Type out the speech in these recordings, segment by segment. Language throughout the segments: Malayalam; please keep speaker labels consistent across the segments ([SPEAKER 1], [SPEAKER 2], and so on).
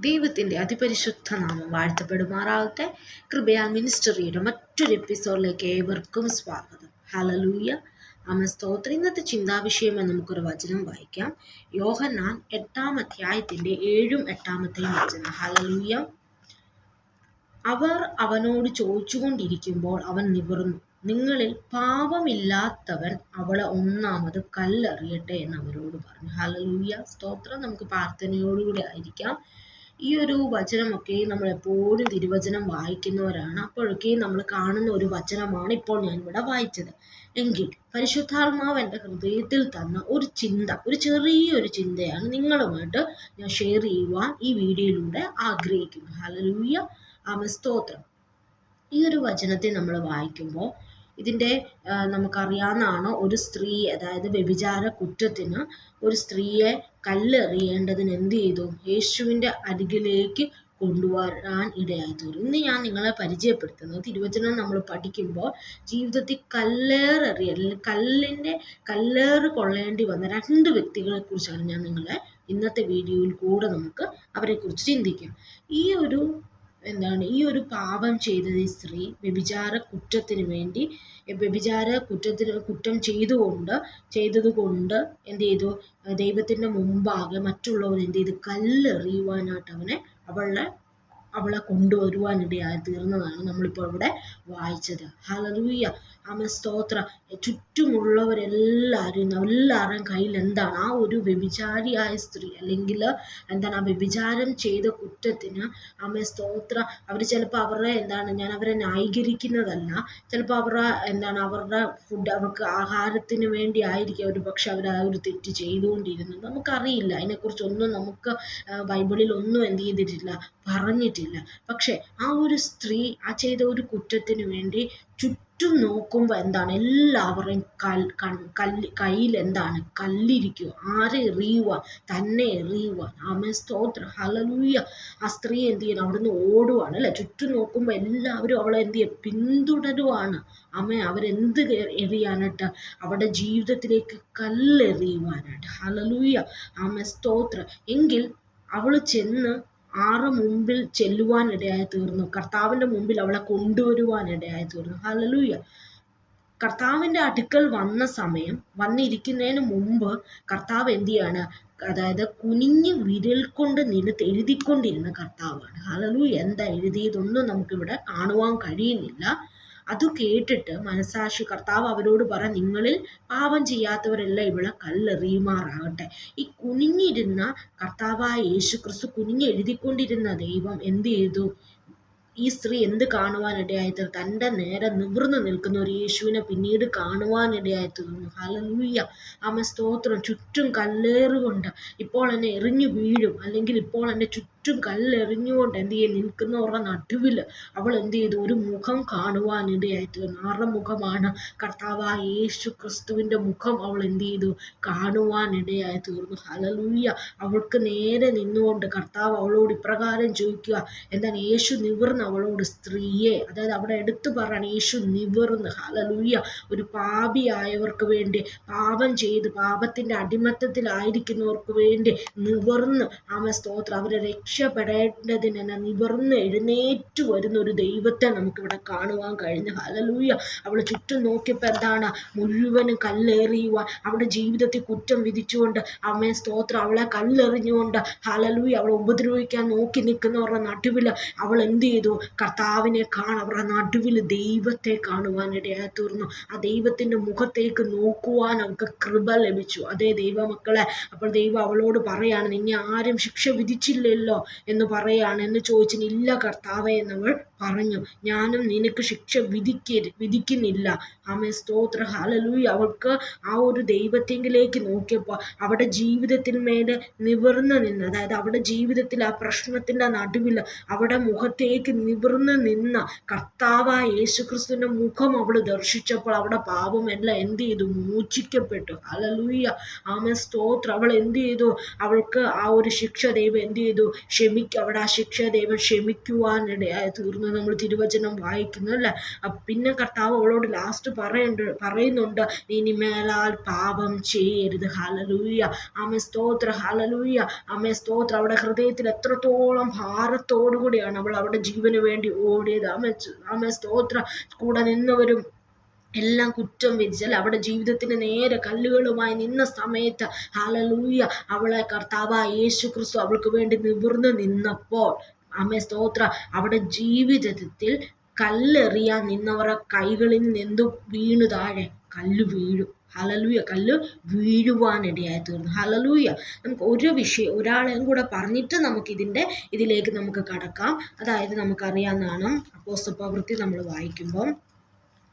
[SPEAKER 1] ദൈവത്തിന്റെ അതിപരിശുദ്ധ നാമം വാഴ്ത്തപ്പെടുമാറാകട്ടെ. കൃപയാ മിനിസ്റ്ററിയുടെ മറ്റൊരു എപ്പിസോഡിലേക്ക് ഏവർക്കും സ്വാഗതം. ഹലലൂയ അമ്മ സ്തോത്രം. ഇന്നത്തെ ചിന്താവിഷയമായി നമുക്കൊരു വചനം വായിക്കാം. യോഹന്നാൻ എട്ടാം അധ്യായത്തിന്റെ ഏഴും എട്ടാമത്തെയും വചനം. ഹലലൂയ അവർ അവനോട് ചോദിച്ചുകൊണ്ടിരിക്കുമ്പോൾ അവൻ നിവർന്നു. നിങ്ങളിൽ പാപമില്ലാത്തവൻ അവളെ ഒന്നാമത് കല്ലെറിയട്ടെ എന്ന് അവരോട് പറഞ്ഞു. ഹലലൂയ സ്തോത്രം. നമുക്ക് പ്രാർത്ഥനയോടുകൂടി ആയിരിക്കാം. ഈ ഒരു വചനമൊക്കെ നമ്മൾ എപ്പോഴും തിരുവചനം വായിക്കുന്നവരാണ്. അപ്പോഴൊക്കെ നമ്മൾ കാണുന്ന ഒരു വചനമാണ് ഇപ്പോൾ ഞാൻ ഇവിടെ വായിച്ചത്. എങ്കിൽ പരിശുദ്ധാത്മാവ് എന്റെ ഹൃദയത്തിൽ തന്ന ഒരു ചിന്ത ഒരു ചെറിയൊരു ചിന്തയാണ് നിങ്ങളുമായിട്ട് ഞാൻ ഷെയർ ചെയ്യുവാൻ ഈ വീഡിയോയിലൂടെ ആഗ്രഹിക്കുന്നു. ഹലലൂയ അമസ്തോത്രം ഈ ഒരു വചനത്തെ നമ്മൾ വായിക്കുമ്പോൾ ഇതിന്റെ നമുക്കറിയാവുന്നതാണ് ഒരു സ്ത്രീ അതായത് വ്യഭിചാര കുറ്റത്തിന് ഒരു സ്ത്രീയെ കല്ലെറിയേണ്ടതിന് എന്ത് ചെയ്തു? യേശുവിന്റെ അരികിലേക്ക് കൊണ്ടുവരാൻ ഇടയായി തീർന്നു ഇന്ന് ഞാൻ നിങ്ങളെ പരിചയപ്പെടുത്തുന്നത് തിരുവചനം നമ്മൾ പഠിക്കുമ്പോൾ ജീവിതത്തിൽ കല്ലേറെറിയ കല്ലിന്റെ കല്ലേറ് കൊള്ളേണ്ടി വന്ന രണ്ട് വ്യക്തികളെ കുറിച്ചാണ് ഞാൻ നിങ്ങളെ ഇന്നത്തെ വീഡിയോയിൽ കൂടെ നമുക്ക് അവരെക്കുറിച്ച് ചിന്തിക്കാം. ഈ ഒരു എന്താണ് ഈ ഒരു പാപം ചെയ്തത് ഈ സ്ത്രീ വ്യഭിചാര കുറ്റത്തിന് വേണ്ടി വ്യഭിചാര കുറ്റത്തിന് കുറ്റം ചെയ്തുകൊണ്ട് ചെയ്തതുകൊണ്ട് എന്ത് ചെയ്തു? ദൈവത്തിന്റെ മുമ്പാകെ മറ്റുള്ളവർ എന്ത് ചെയ്തു? കല്ലെറിയുവാനായിട്ട് അവനെ അവളെ അവളെ കൊണ്ടുവരുവാനിടയായി തീർന്നതാണ് നമ്മളിപ്പോൾ ഇവിടെ വായിച്ചത്. ഹലലൂയ ആമ സ്തോത്ര. ചുറ്റുമുള്ളവരെല്ലാവരും എല്ലാവരുടെയും കയ്യിൽ എന്താണ്? ആ ഒരു വ്യഭിചാരിയായ സ്ത്രീ അല്ലെങ്കിൽ എന്താണ് ആ വ്യഭിചാരം ചെയ്ത കുറ്റത്തിന് അമ്മ സ്തോത്ര. അവർ ചിലപ്പോൾ അവരുടെ എന്താണ് ഞാൻ അവരെ ന്യായീകരിക്കുന്നതല്ല. ചിലപ്പോൾ അവരുടെ എന്താണ് അവരുടെ ഫുഡ് അവർക്ക് ആഹാരത്തിന് വേണ്ടി ആയിരിക്കും ഒരു പക്ഷെ അവർ ആ ഒരു തെറ്റ് ചെയ്തുകൊണ്ടിരുന്നത്. നമുക്കറിയില്ല. അതിനെക്കുറിച്ചൊന്നും നമുക്ക് ബൈബിളിൽ ഒന്നും എന്ത് ചെയ്തിട്ടില്ല പറഞ്ഞിട്ടില്ല. പക്ഷേ ആ ഒരു സ്ത്രീ ആ ചെയ്ത ഒരു കുറ്റത്തിന് വേണ്ടി ചുറ്റും നോക്കുമ്പോൾ എന്താണ്? എല്ലാവരുടെയും കൽ കല്ല് കയ്യിൽ എന്താണ്? കല്ലിരിക്കുക. ആരെ എറിയുക തന്നെ എറിയുക ആമേ സ്തോത്രം. ഹലലൂയ ആ സ്ത്രീ എന്ത് ചെയ്യണം അവിടുന്ന് ഓടുവാണ് അല്ലേ? ചുറ്റും നോക്കുമ്പോൾ എല്ലാവരും അവളെ എന്ത് ചെയ്യുക പിന്തുടരുവാണ്. അമ്മ അവരെന്ത് എറിയാനായിട്ട്? അവരുടെ ജീവിതത്തിലേക്ക് കല്ലെറിയുവാനായിട്ട്. ഹലലൂയ ആമേ സ്തോത്രം. എങ്കിൽ അവൾ ചെന്ന് ആറ് മുമ്പിൽ ചെല്ലുവാൻ ഇടയായി തീർന്നു. കർത്താവിന്റെ മുമ്പിൽ അവളെ കൊണ്ടുവരുവാൻ ഇടയായി തീർന്നു. ഹലലൂയ കർത്താവിന്റെ അടുക്കൽ വന്ന സമയം വന്നിരിക്കുന്നതിന് മുമ്പ് കർത്താവ് എന്ത് ചെയ്യാണ് അതായത് കുനിഞ്ഞ് വിരൽ കൊണ്ട് നിലത്ത് എഴുതിക്കൊണ്ടിരുന്ന കർത്താവാണ്. ഹലലൂയ എന്താ എഴുതിയതൊന്നും നമുക്കിവിടെ കാണുവാൻ കഴിയുന്നില്ല. അത് കേട്ടിട്ട് മനസാക്ഷി കർത്താവ് അവരോട് പറ നിങ്ങളിൽ പാപം ചെയ്യാത്തവരെല്ലാം ഇവിടെ കല്ലെറിയുമാറാകട്ടെ. ഈ കുനിഞ്ഞിരുന്ന കർത്താവായ യേശു ക്രിസ്തു കുനിഞ്ഞ് എഴുതിക്കൊണ്ടിരുന്ന ദൈവം എന്ത് ചെയ്തു? ഈ സ്ത്രീ എന്ത് കാണുവാനിടയായി തന്റെ നേരെ നിവർന്നു നിൽക്കുന്ന ഒരു യേശുവിനെ പിന്നീട് കാണുവാനിടയായി തീർന്നു ഹലലൂയ്യ അമ്മ സ്തോത്രം. ചുറ്റും കല്ലേറുകൊണ്ട് ഇപ്പോൾ എന്നെ എറിഞ്ഞു വീഴും. അല്ലെങ്കിൽ ഇപ്പോൾ എന്റെ ചുറ്റും കല്ലെറിഞ്ഞുകൊണ്ട് എന്ത് ചെയ്യും നിൽക്കുന്നവരുടെ നടുവിൽ അവൾ എന്ത് ചെയ്തു? ഒരു മുഖം കാണുവാനിടയായി തീർന്നു മുഖമാണ്? കർത്താവായ യേശു ക്രിസ്തുവിന്റെ മുഖം അവൾ എന്ത് ചെയ്തു? കാണുവാനിടയായി തീർന്നു. ഹലലൂയ്യ അവൾക്ക് നേരെ നിന്നുകൊണ്ട് കർത്താവ് അവളോട് ഇപ്രകാരം ചോദിക്കുക എന്താണ് യേശു നിവർന്ന് അവളോട് സ്ത്രീയെ? അതായത് അവിടെ എടുത്തു പറയാണ് യേശു നിവർന്ന്. ഹലലൂയ്യ ഒരു പാപിയായവർക്ക് വേണ്ടി പാപം ചെയ്ത് പാപത്തിന്റെ അടിമത്തത്തിലായിരിക്കുന്നവർക്ക് വേണ്ടി നിവർന്ന്. ആമ സ്തോത്രം. അവരെ രക്ഷപ്പെടേണ്ടതിന് തന്നെ നിവർന്ന് എഴുന്നേറ്റ് വരുന്ന ഒരു ദൈവത്തെ നമുക്കിവിടെ കാണുവാൻ കഴിഞ്ഞു. ഹലലൂയ അവൾ ചുറ്റും നോക്കിയപ്പോൾ എന്താണ്? മുഴുവനും കല്ലെറിയുവാൻ. അവളുടെ ജീവിതത്തിൽ കുറ്റം വിധിച്ചുകൊണ്ട് അമ്മയെ സ്തോത്രം. അവളെ കല്ലെറിഞ്ഞുകൊണ്ട് ഹലലൂയ അവളെ ഉപദ്രവിക്കാൻ നോക്കി നിൽക്കുന്നവരുടെ നടുവിൽ അവൾ എന്ത് ചെയ്തു? കർത്താവിനെ കാണാൻ അവരുടെ നടുവിൽ ദൈവത്തെ കാണുവാനിടയായി തീർന്നു ആ ദൈവത്തിന്റെ മുഖത്തേക്ക് നോക്കുവാൻ അവൾക്ക് കൃപ ലഭിച്ചു. അതേ ദൈവമക്കളെ അപ്പോൾ ദൈവം അവളോട് പറയാണ് നിന്നെ ആരും ശിക്ഷ വിധിച്ചില്ലല്ലോ. എന്ന് പറയാണ് എന്ന് ചോദിച്ചിന് ഇല്ല കർത്താവേ എന്നവൾ പറഞ്ഞു. ഞാനും നിനക്ക് ശിക്ഷ വിധിക്ക വിധിക്കുന്നില്ല. ആമേ സ്തോത്ര. ഹാലലൂയി അവൾക്ക് ആ ഒരു ദൈവത്തെങ്കിലേക്ക് നോക്കിയപ്പോൾ അവിടെ ജീവിതത്തിന്മേൽ നിവർന്ന് നിന്ന് അതായത് അവിടെ ജീവിതത്തിൽ ആ പ്രശ്നത്തിന്റെ നടുവിൽ അവിടെ മുഖത്തേക്ക് നിവർന്ന് നിന്ന കർത്താവായ യേശുക്രിസ്തുവിന്റെ മുഖം അവൾ ദർശിച്ചപ്പോൾ അവിടെ പാപമെല്ലാം എന്ത് ചെയ്തു? മോചിക്കപ്പെട്ടു. ഹലലൂയ ആമ സ്തോത്രം. അവൾ എന്ത് ചെയ്തു? അവൾക്ക് ആ ഒരു ശിക്ഷ ദൈവം എന്ത് ചെയ്തു? ക്ഷമിക്കുക അവിടെ ആ ശിക്ഷ ദൈവം ക്ഷമിക്കുവാനിടയായി തീർന്നു. എന്ന് നമ്മൾ തിരുവചനം വായിക്കുന്നു അല്ലേ? പിന്നെ കർത്താവ് അവളോട് ലാസ്റ്റ് പറയുന്നുണ്ട് പറയുന്നുണ്ട് ഇനി മേലാൽ പാപം ചെയ്യരുത്. ഹലലൂയ ആമ സ്തോത്ര. ഹലലൂയ ആമ സ്തോത്ര. അവിടെ ഹൃദയത്തിൽ എത്രത്തോളം ഭാരത്തോടു കൂടിയാണ് അവൾ അവിടെ ജീവന് വേണ്ടി ഓടിയത്. ആമ ആമ സ്തോത്ര. കൂടെ നിന്നവരും എല്ലാം കുറ്റം വിധിച്ചാൽ അവിടെ ജീവിതത്തിന് നേരെ കല്ലുകളുമായി നിന്ന സമയത്ത് ഹാലലൂയ അവളെ കർത്താവ് യേശു ക്രിസ്തു അവൾക്ക് വേണ്ടി നിവർന്ന് നിന്നപ്പോൾ അമ്മ സ്തോത്ര. അവിടെ ജീവിതത്തിൽ കല്ലെറിയാൻ നിന്നവരുടെ കൈകളിൽ നിന്നും വീണു താഴെ കല്ല് വീഴും. ഹലലൂയ കല്ല് വീഴുവാനിടയായി തീർന്നു ഹലലൂയ നമുക്ക് ഒരു വിഷയം ഒരാളെയും കൂടെ പറഞ്ഞിട്ട് നമുക്കിതിന്റെ ഇതിലേക്ക് നമുക്ക് കടക്കാം. അതായത് നമുക്കറിയാവുന്നതാണ് അപ്പോസ്ത നമ്മൾ വായിക്കുമ്പം.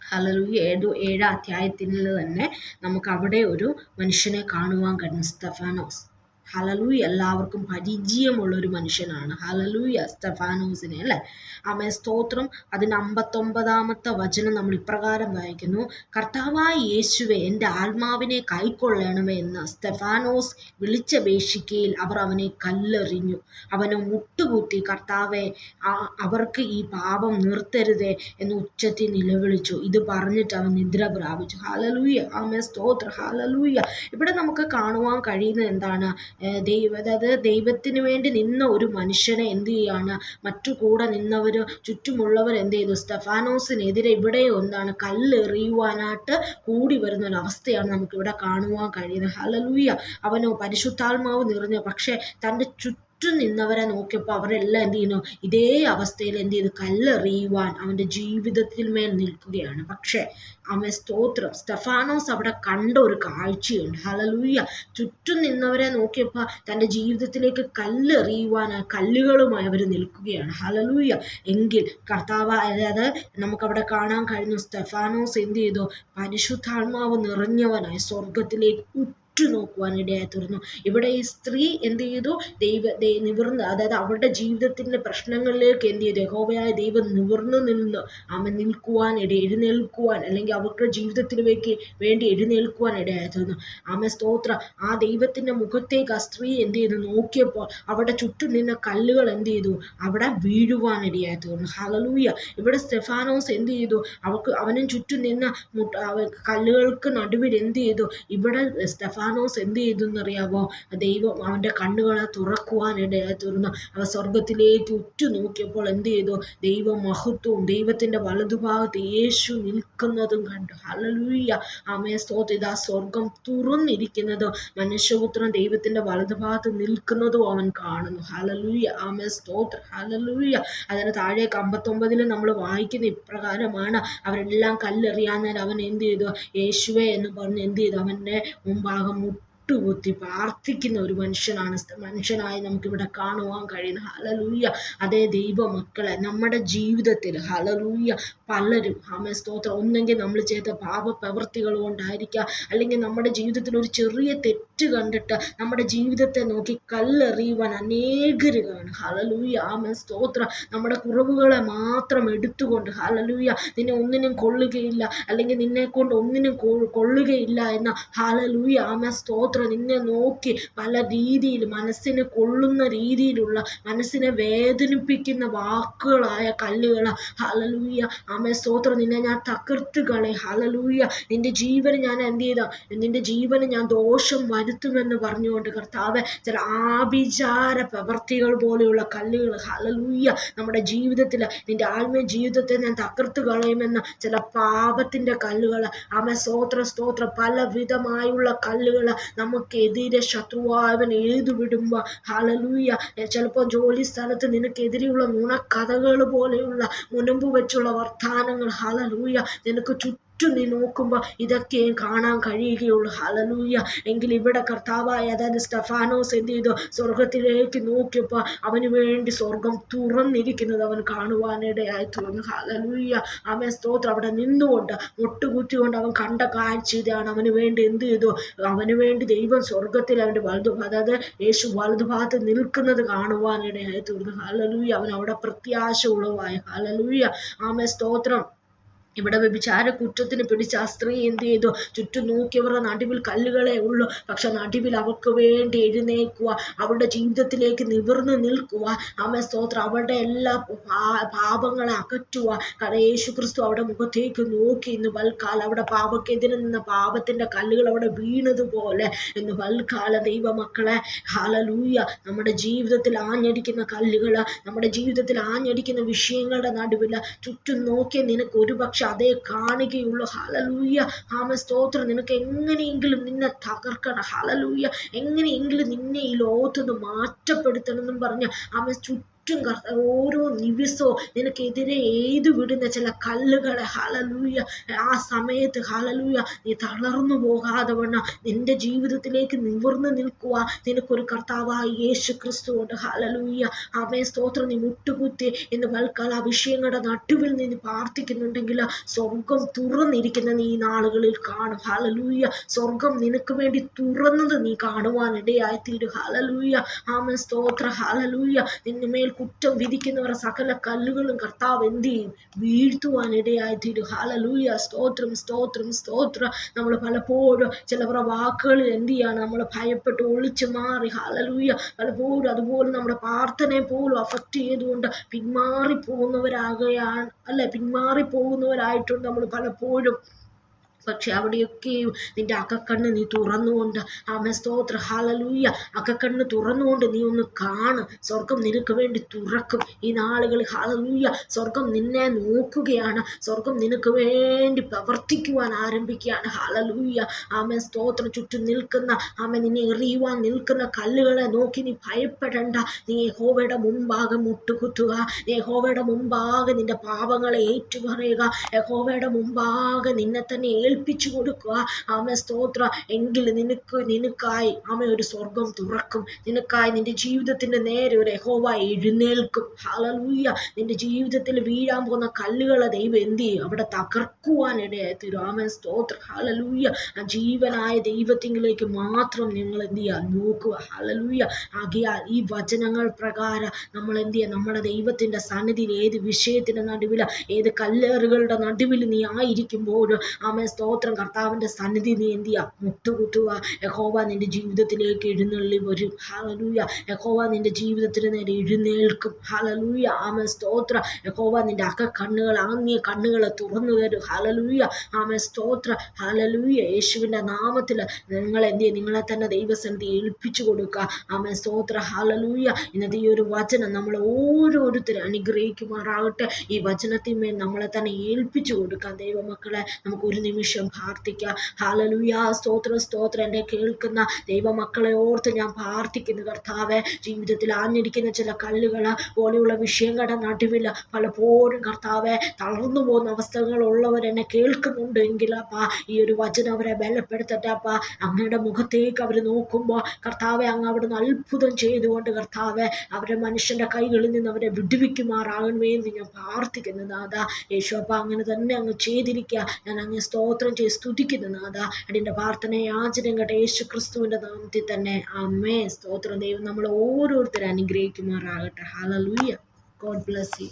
[SPEAKER 1] ഹലലൂയ ഏതോ ഏഴാം അധ്യായത്തിൽ തന്നെ നമുക്ക് അവിടെ ഒരു മനുഷ്യനെ കാണുവാൻ കഴിയും. സ്തഫാനോസ്. ഹലലൂയ എല്ലാവർക്കും പരിചയമുള്ള ഒരു മനുഷ്യനാണ്. ഹലലൂയ സ്റ്റഫാനോസിനെ അല്ലേ? ആമേ സ്തോത്രം. അതിന് അമ്പത്തൊമ്പതാമത്തെ വചനം നമ്മൾ ഇപ്രകാരം വായിക്കുന്നു. കർത്താവായ യേശുവെ എന്റെ ആത്മാവിനെ കൈക്കൊള്ളണമേ എന്ന് സ്റ്റെഫാനോസ് വിളിച്ചപേക്ഷിക്കയിൽ അവർ അവനെ കല്ലെറിഞ്ഞു. അവനെ മുട്ടുകുത്തി കർത്താവെ അവർക്ക് ഈ പാപം നിർത്തരുതേ എന്ന് ഉച്ചത്തിൽ നിലവിളിച്ചു. ഇത് പറഞ്ഞിട്ട് അവൻ നിദ്ര പ്രാപിച്ചു. ഹാലലൂയ ആമേ സ്തോത്ര. ഹാലലൂയ. ഇവിടെ നമുക്ക് കാണുവാൻ കഴിയുന്നത് എന്താണ്? ദൈവ അതായത് ദൈവത്തിന് വേണ്ടി നിന്ന ഒരു മനുഷ്യനെ എന്ത് ചെയ്യാണ്? മറ്റു കൂടെ നിന്നവർ ചുറ്റുമുള്ളവർ എന്ത് ചെയ്തു? സ്റ്റെഫാനോസിനെതിരെ ഇവിടെ ഒന്നാണ് കല്ലെറിയുവാനായിട്ട് കൂടി വരുന്ന ഒരു അവസ്ഥയാണ് നമുക്കിവിടെ കാണുവാൻ കഴിയുന്നത്. ഹലലൂയ അവനോ പരിശുദ്ധാത്മാവ് നിറഞ്ഞ പക്ഷേ തന്റെ ചുറ്റും ചുറ്റും നിന്നവരെ നോക്കിയപ്പോൾ അവരെല്ലാം എന്ത് ചെയ്യുന്നു? ഇതേ അവസ്ഥയിൽ എന്ത് ചെയ്തു? കല്ലെറിയുവാൻ അവന്റെ ജീവിതത്തിൽ മേൽ നിൽക്കുകയാണ്. പക്ഷേ അവൻ സ്തോത്രം. സ്റ്റെഫാനോസ് അവിടെ കണ്ട ഒരു കാഴ്ചയുണ്ട്. ഹലലൂയ ചുറ്റും നിന്നവരെ നോക്കിയപ്പോൾ തന്റെ ജീവിതത്തിലേക്ക് കല്ലെറിയുവാൻ കല്ലുകളുമായി അവർ നിൽക്കുകയാണ്. ഹലലൂയ എങ്കിൽ കർത്താവ് അതായത് നമുക്കവിടെ കാണാൻ കഴിഞ്ഞു സ്റ്റെഫാനോസ് എന്ത് ചെയ്തു? പരിശുദ്ധാത്മാവ് നിറഞ്ഞവനായി സ്വർഗത്തിലേക്ക് ഉറ്റുനോക്കുവാൻ ഇടയായി തീർന്നു. ഇവിടെ ഈ സ്ത്രീ എന്ത് ചെയ്തു? ദൈവ നിവർന്ന് അതായത് അവരുടെ ജീവിതത്തിന്റെ പ്രശ്നങ്ങളിലേക്ക് എന്ത് ചെയ്തു? യഹോവയായ ദൈവം നിവർന്നു നിന്ന് അവൻ നിൽക്കുവാൻ ഇട എഴുന്നേൽക്കുവാൻ അല്ലെങ്കിൽ അവരുടെ ജീവിതത്തിലേക്ക് വേണ്ടി എഴുന്നേൽക്കുവാൻ ഇടയായി തീർന്നു. ആമ സ്തോത്ര. ആ ദൈവത്തിന്റെ മുഖത്തേക്ക് ആ സ്ത്രീ എന്ത് ചെയ്തു? നോക്കിയപ്പോൾ അവിടെ ചുറ്റും നിന്ന കല്ലുകൾ എന്ത് ചെയ്തു? അവിടെ വീഴുവാൻ ഇടയായി തീർന്നു. ഹലലൂയ ഇവിടെ സ്റ്റെഫാനോസ് എന്ത് ചെയ്തു? അവർക്ക് അവനും ചുറ്റും നിന്ന കല്ലുകൾക്ക് നടുവിൽ എന്ത് ചെയ്തു? ഇവിടെ സ്റ്റെഫാ സ്തഫാനോസ് എന്ത് ചെയ്തു എന്നറിയാമോ ദൈവം അവന്റെ കണ്ണുകളെ തുറക്കുവാനിടയായി തീർന്നു അവ സ്വർഗത്തിലേക്ക് ഉറ്റു നോക്കിയപ്പോൾ എന്ത് ചെയ്തു? ദൈവ മഹത്വവും ദൈവത്തിന്റെ വലതുഭാഗത്ത് യേശു നിൽക്കുന്നതും കണ്ടു. ഹലലൂയ്യ ആമേ സ്തോത്ര. ഇതാ സ്വർഗം തുറന്നിരിക്കുന്നതും മനുഷ്യപുത്രൻ ദൈവത്തിന്റെ വലതുഭാഗത്ത് നിൽക്കുന്നതും അവൻ കാണുന്നു. ഹലലൂയ്യ ആമേ സ്തോത്ര. ഹലലൂയ്യ അതിന് താഴേക്ക് അമ്പത്തൊമ്പതിൽ നമ്മൾ വായിക്കുന്ന ഇപ്രകാരമാണ് അവരെല്ലാം കല്ലെറിയാൻ അവൻ എന്ത് ചെയ്തു? യേശുവെ എന്ന് പറഞ്ഞ് എന്ത് ചെയ്തു? അവന്റെ മുമ്പാകം മുട്ടുകുത്തി പ്രാർത്ഥിക്കുന്ന ഒരു മനുഷ്യനാണ് മനുഷ്യനായി നമുക്കിവിടെ കാണുവാൻ കഴിയുന്നത് ഹലലൂയ്യ അതേ ദൈവ മക്കളെ നമ്മുടെ ജീവിതത്തിൽ ഹലലൂയ്യ പലരും ആമേ സ്തോത്രം. ഒന്നെങ്കിൽ നമ്മൾ ചെയ്ത പാപ പ്രവർത്തികൾ കൊണ്ടായിരിക്കാം. അല്ലെങ്കിൽ നമ്മുടെ ജീവിതത്തിൽ ഒരു ചെറിയ തെറ്റ് കണ്ടിട്ട് നമ്മുടെ ജീവിതത്തെ നോക്കി കല്ലെറിയുവാൻ അനേകർ കാണും ഹലലൂയ ആമ സ്തോത്രം. നമ്മുടെ കുറവുകളെ മാത്രം എടുത്തുകൊണ്ട് ഹലലൂയ നിന്നെ ഒന്നിനും കൊള്ളുകയില്ല. അല്ലെങ്കിൽ നിന്നെ കൊണ്ട് ഒന്നിനും കൊള്ളുകയില്ല എന്ന ഹലലൂയ ആമ സ്തോത്രം. സ്തോത്രം നിന്നെ നോക്കി പല രീതിയിൽ മനസ്സിനെ കൊള്ളുന്ന രീതിയിലുള്ള മനസ്സിനെ വേദനിപ്പിക്കുന്ന വാക്കുകളായ കല്ലുകൾ ഹലലൂയ ആമ സ്തോത്രം. നിന്നെ ഞാൻ തകർത്ത് കളെ ഹലലൂയ നിന്റെ ജീവന് ഞാൻ എന്ത് ചെയ്ത? നിന്റെ ജീവന് ഞാൻ ദോഷം വരുത്തുമെന്ന് പറഞ്ഞുകൊണ്ട് കർത്താവ് ചില ആഭിചാര പ്രവർത്തികൾ പോലെയുള്ള കല്ലുകൾ ഹലലൂയ്യ നമ്മുടെ ജീവിതത്തിൽ നിന്റെ ആത്മീയ ജീവിതത്തെ ഞാൻ തകർത്ത് കളയുമെന്ന ചില പാപത്തിന്റെ കല്ലുകൾ അവൻ സ്തോത്ര സ്തോത്ര പലവിധമായുള്ള കല്ലുകൾ നമുക്കെതിരെ ശത്രുവായവൻ എഴുതു വിടുമ്പോൾ ഹലലൂയ ചിലപ്പോൾ ജോലി സ്ഥലത്ത് നിനക്കെതിരെയുള്ള നുണക്കഥകൾ പോലെയുള്ള മുൻപ് വെച്ചുള്ള വർത്തമാനങ്ങൾ ഹലലൂയ നിനക്ക് ചുറ്റും ചുറ്റും നീ നോക്കുമ്പോൾ ഇതൊക്കെയും കാണാൻ കഴിയുകയുള്ളൂ. ഹലലൂയ എങ്കിൽ ഇവിടെ കർത്താവായ അതായത് സ്റ്റഫാനോസ് എന്ത് ചെയ്തു? സ്വർഗത്തിലേക്ക് നോക്കിയപ്പോൾ അവന് വേണ്ടി സ്വർഗം തുറന്നിരിക്കുന്നത് അവൻ കാണുവാനിടയായി തുറന്നു ഹലലൂയ അവൻ സ്തോത്രം. അവിടെ നിന്നുകൊണ്ട് മുട്ടുകുത്തിക്കൊണ്ട് അവൻ കണ്ട കാഴ്ച ഇതാണ്. അവന് വേണ്ടി എന്ത് ചെയ്തു? അവന് വേണ്ടി ദൈവം സ്വർഗത്തിൽ അവന്റെ വലതു അതായത് യേശു വലതുഭാഗത്ത് നിൽക്കുന്നത് കാണുവാനിടയായി തീർന്നു ഹലലൂയ അവൻ അവിടെ പ്രത്യാശ ഉളവായി ഹലലൂയ ആമേ സ്തോത്രം. ഇവിടെ വ്യഭിചാര കുറ്റത്തിന് പിടിച്ച ആ സ്ത്രീ എന്ത് ചെയ്തു? ചുറ്റും നോക്കിയവരുടെ നടുവിൽ കല്ലുകളെ ഉള്ളൂ. പക്ഷെ നടുവിൽ അവർക്ക് വേണ്ടി എഴുന്നേൽക്കുക അവളുടെ ജീവിതത്തിലേക്ക് നിവർന്നു നിൽക്കുക. അമ്മ സ്തോത്രം. അവളുടെ എല്ലാ പാപങ്ങളെ അകറ്റുക. കാരണം യേശു ക്രിസ്തു അവിടെ മുഖത്തേക്ക് നോക്കി ഇന്ന് വൽക്കാലം അവിടെ പാപക്കെതിരെ നിന്ന പാപത്തിന്റെ കല്ലുകൾ അവിടെ വീണതുപോലെ ഇന്ന് വൽക്കാല ദൈവമക്കളെ ഹാലലൂയ നമ്മുടെ ജീവിതത്തിൽ ആഞ്ഞടിക്കുന്ന കല്ലുകൾ നമ്മുടെ ജീവിതത്തിൽ ആഞ്ഞടിക്കുന്ന വിഷയങ്ങളുടെ നടുവിൽ ചുറ്റും നോക്കി നിനക്ക് ഒരുപക്ഷെ അതേ കാണുകയുള്ളൂ ഹലലൂയ്യ ആമ സ്തോത്രം നിനക്ക് എങ്ങനെയെങ്കിലും നിന്നെ തകർക്കണം ഹലലൂയ്യ എങ്ങനെയെങ്കിലും നിന്നെ ഈ ലോകത്തുനിന്ന് മാറ്റപ്പെടുത്തണം എന്നും പറഞ്ഞ് ആമ ചുറ്റും ചുറ്റും ഓരോ നിമിഷവും നിനക്കെതിരെ ഏത് വിടുന്ന ചില കല്ലുകളെ ഹലലൂയ ആ സമയത്ത് ഹലലൂയ നീ തളർന്നു പോകാതെ വണ്ണം. നിന്റെ ജീവിതത്തിലേക്ക് നിവർന്നു നിൽക്കുക നിനക്കൊരു കർത്താവായി യേശു ക്രിസ്തു ഉണ്ട് ഹലലൂയ അവയെ സ്തോത്രം. നീ മുട്ടുകുത്തി എന്ന് വൽക്കാല വിഷയങ്ങളുടെ നട്ടുവിൽ നിന്ന് പ്രാർത്ഥിക്കുന്നുണ്ടെങ്കിൽ സ്വർഗം തുറന്നിരിക്കുന്ന നീ നാളുകളിൽ കാണും. ഹലലൂയ സ്വർഗം നിനക്ക് വേണ്ടി തുറന്നത് നീ കാണുവാനിടയായി തീരും ഹലലൂയ ആമ സ്തോത്ര. ഹലലൂയ നിന്നുമേൽ കുറ്റം വിധിക്കുന്നവരുടെ സകല കല്ലുകളും കർത്താവ് എന്ത് ചെയ്യും? വീഴ്ത്തുവാനിടയായി തീരും ഹാലലൂയ സ്തോത്രം സ്തോത്രം സ്തോത്രം. നമ്മൾ പലപ്പോഴും ചിലവരുടെ വാക്കുകളിൽ എന്ത് ചെയ്യാണ്? നമ്മൾ ഭയപ്പെട്ട് ഒളിച്ചു മാറി. ഹാലലൂയ പലപ്പോഴും അതുപോലെ നമ്മുടെ പ്രാർത്ഥനയെ പോലും അഫക്റ്റ് ചെയ്തുകൊണ്ട് പിന്മാറി പോകുന്നവരാകുകയാണ് അല്ലെ പിന്മാറി പോകുന്നവരായിട്ടുണ്ട് നമ്മൾ പലപ്പോഴും. പക്ഷെ അവിടെയൊക്കെയും നിന്റെ അകക്കണ്ണ് നീ തുറന്നുകൊണ്ട്. ആമേ സ്തോത്ര. ഹാലലൂയ അകക്കണ്ണ് തുറന്നുകൊണ്ട് നീ ഒന്ന് കാണ്. സ്വർഗം നിനക്ക് വേണ്ടി തുറക്കും. ഈ നാളുകൾ ഹാലലൂയ സ്വർഗം നിന്നെ നോക്കുകയാണ്. സ്വർഗം നിനക്ക് വേണ്ടി പ്രവർത്തിക്കുവാൻ ആരംഭിക്കുകയാണ്. ഹാലലൂയ ആമ സ്തോത്രം. ചുറ്റും നിൽക്കുന്ന ആമ നിന്നെ എറിയുവാൻ നിൽക്കുന്ന കല്ലുകളെ നോക്കി നീ ഭയപ്പെടണ്ട. നീ യഹോവയുടെ മുമ്പാകെ മുട്ടുകുത്തുക. യഹോവയുടെ മുമ്പാകെ നിന്റെ പാപങ്ങളെ ഏറ്റുപറയുക. യഹോവയുടെ മുമ്പാകെ നിന്നെ തന്നെ ഏൽപ്പിച്ചു കൊടുക്കുക. ആമ സ്തോത്ര. എങ്കിൽ നിനക്ക് നിനക്കായി ആമ ഒരു സ്വർഗം തുറക്കും. നിനക്കായി നിന്റെ ജീവിതത്തിന്റെ നേരെ ഒരു യഹോവ എഴുന്നേൽക്കും. ഹലലൂയ്യ നിന്റെ ജീവിതത്തിൽ വീഴാൻ പോകുന്ന കല്ലുകളെ ദൈവം എന്ത് ചെയ്യും? അവിടെ തകർക്കുവാനിടയായി തീരും. ആമ സ്തോത്ര. ഹലലൂയ്യ ആ ജീവനായ ദൈവത്തിങ്കിലേക്ക് മാത്രം നിങ്ങൾ എന്ത് ചെയ്യുക? നോക്കുക. ഹലലൂയ്യ ആകിയാൽ ഈ വചനങ്ങൾ പ്രകാരം നമ്മൾ എന്ത് ചെയ്യുക? നമ്മുടെ ദൈവത്തിന്റെ സന്നിധിയിൽ ഏത് വിഷയത്തിന്റെ നടുവിൽ ഏത് കല്ലേറുകളുടെ നടുവിൽ നീ ആയിരിക്കുമ്പോഴും ആമ സ്തോത്രം. കർത്താവിന്റെ സന്നിധി നീ എന്ത് ചെയ്യുക മുട്ടുകുത്തുക. യഹോവ നിന്റെ ജീവിതത്തിലേക്ക് എഴുന്നള്ളി വരും. ഹാലലൂയ യഹോവ നിന്റെ ജീവിതത്തിന് നേരെ എഴുന്നേൽക്കും. ഹാലലൂയ ആമ സ്തോത്ര. യഹോവ നിന്റെ അക കണ്ണുകൾ ആങ്ങിയ കണ്ണുകളെ തുറന്നു തരും. ഹാലലൂയ ആമ സ്തോത്ര. ഹാലലൂയ യേശുവിന്റെ നാമത്തിൽ നിങ്ങൾ എന്ത് ചെയ്യുക നിങ്ങളെ തന്നെ ദൈവസന്നിധി ഏൽപ്പിച്ചു കൊടുക്കുക. ആമ സ്തോത്ര. ഹാലലൂയ ഇന്നത്തെ ഈ ഒരു വചനം നമ്മൾ ഓരോരുത്തരും അനുഗ്രഹിക്കുമാറാകട്ടെ. ഈ വചനത്തിന്മേൽ നമ്മളെ തന്നെ ഏൽപ്പിച്ചു കൊടുക്കാം. ദൈവമക്കളെ നമുക്ക് ഒരു നിമിഷം നിമിഷം പ്രാർത്ഥിക്കുക ഹാലലൂയ സ്തോത്ര സ്തോത്രം. എന്നെ കേൾക്കുന്ന ദൈവമക്കളെ ഓർത്ത് ഞാൻ പ്രാർത്ഥിക്കുന്നു കർത്താവെ. ജീവിതത്തിൽ ആഞ്ഞിരിക്കുന്ന ചില കല്ലുകൾ പോലെയുള്ള വിഷയങ്ങളുടെ നടുവിൽ പലപ്പോഴും കർത്താവെ തളർന്നു പോകുന്ന അവസ്ഥകളുള്ളവർ എന്നെ കേൾക്കുന്നുണ്ട് എങ്കിലപ്പാ ഈ ഒരു വചനം അവരെ ബലപ്പെടുത്തട്ടെ അപ്പ. അങ്ങയുടെ മുഖത്തേക്ക് അവർ നോക്കുമ്പോൾ കർത്താവെ അങ്ങ് അവിടുന്ന് അത്ഭുതം ചെയ്തുകൊണ്ട് കർത്താവെ അവരെ മനുഷ്യന്റെ കൈകളിൽ നിന്ന് അവരെ വിടുവിക്കുമാറാകണമേ എന്ന് ഞാൻ പ്രാർത്ഥിക്കുന്നു നാഥ. യേശു അപ്പ അങ്ങനെ തന്നെ അങ്ങ് ചെയ്തിരിക്കുക. ഞാൻ അങ്ങ് സ്തോത്രം സ്തോത്രം ചെയ്ത് സ്തുതിക്കുന്നു നാഥ. അടിന്റെ പ്രാർത്ഥന യാചനം യേശു ക്രിസ്തുവിന്റെ നാമത്തിൽ തന്നെ. അമ്മേ സ്തോത്രം ദൈവം നമ്മൾ ഓരോരുത്തരും അനുഗ്രഹിക്കുമാറാകട്ടെ. Hallelujah God bless you